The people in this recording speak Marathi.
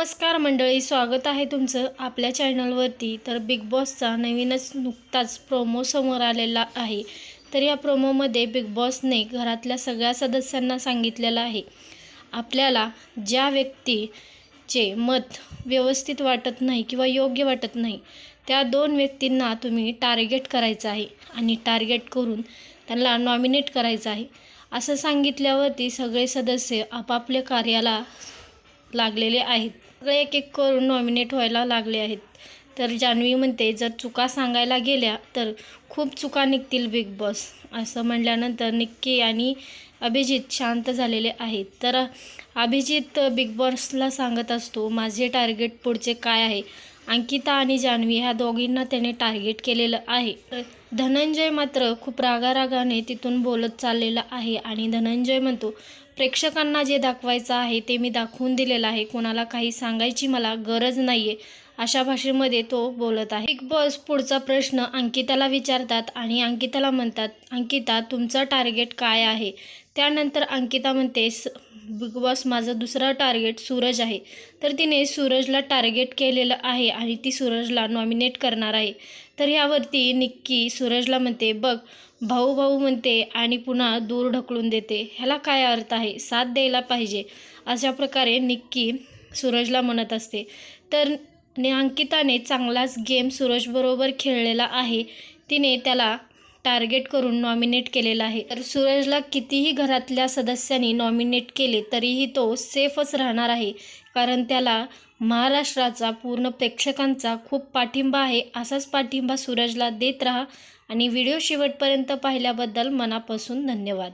नमस्कार मंडळी स्वागत आहे तुमचं आपल्या चॅनलवरती. तर बिग बॉसचा नवीनच नुकताच प्रोमो समोर आलेला आहे. तर या प्रोमोमध्ये बिग बॉसने घरातल्या सगळ्या सदस्यांना सांगितलेलं आहे. आपल्याला ज्या व्यक्तीचे मत व्यवस्थित वाटत नाही किंवा योग्य वाटत नाही त्या दोन व्यक्तींना तुम्ही टार्गेट करायचं आहे आणि टार्गेट करून त्यांना नॉमिनेट करायचं आहे. असं सांगितल्यावरती सगळे सदस्य आपापल्या कार्याला लागलेले आहेत. सगळे एक एक करून नॉमिनेट व्हायला लागले आहेत. तर जान्हवी म्हणते जर चुका सांगायला गेल्या तर खूप चुका निघतील बिग बॉस. असं म्हणल्यानंतर निक्की आणि अभिजित शांत झालेले आहेत. तर अभिजित बिग बॉसला सांगत असतो माझे टार्गेट पुढचे काय आहे? अंकिता आणि जान्हवी ह्या दोघींना त्याने टार्गेट केलेलं आहे. धनंजय मात्र खूप रागारागाने तिथून बोलत चाललेला आहे आणि धनंजय म्हणतो प्रेक्षकांना जे दाखवायचं आहे ते मी दाखवून दिलेलं आहे. कोणाला काही सांगायची मला गरज नाही आहे अशा भाषेमध्ये तो बोलत आहे. बिग बॉस पुढचा प्रश्न अंकिताला विचारतात आणि अंकिताला म्हणतात अंकिता तुमचं टार्गेट काय आहे? त्यानंतर अंकिता म्हणते स बिग बॉस माझं दुसरं टार्गेट सूरज आहे. तर तिने सूरजला टार्गेट केलेलं आहे आणि ती सूरजला नॉमिनेट करणार आहे. तर यावरती निक्की सूरजला म्हणते बघ भाऊ भाऊ म्हणते आणि पुन्हा दूर ढकलून देते. ह्याला काय अर्थ आहे? साथ द्यायला पाहिजे. अशा प्रकारे निक्की सूरजला म्हणत असते. तर ने अंकिताने चांगलाच गेम सूरजबरोबर खेळलेला आहे. तिने त्याला टार्गेट करून नॉमिनेट केलेला आहे. तर सूरजला कितीही घरातल्या सदस्यांनी नॉमिनेट केले तरीही तो सेफच राहणार आहे. कारण त्याला महाराष्ट्राचा पूर्ण प्रेक्षकांचा खूप पाठिंबा आहे. असाच पाठिंबा सूरजला देत राहा. आणि व्हिडिओ शेवटपर्यंत पाहिल्याबद्दल मनापासून धन्यवाद.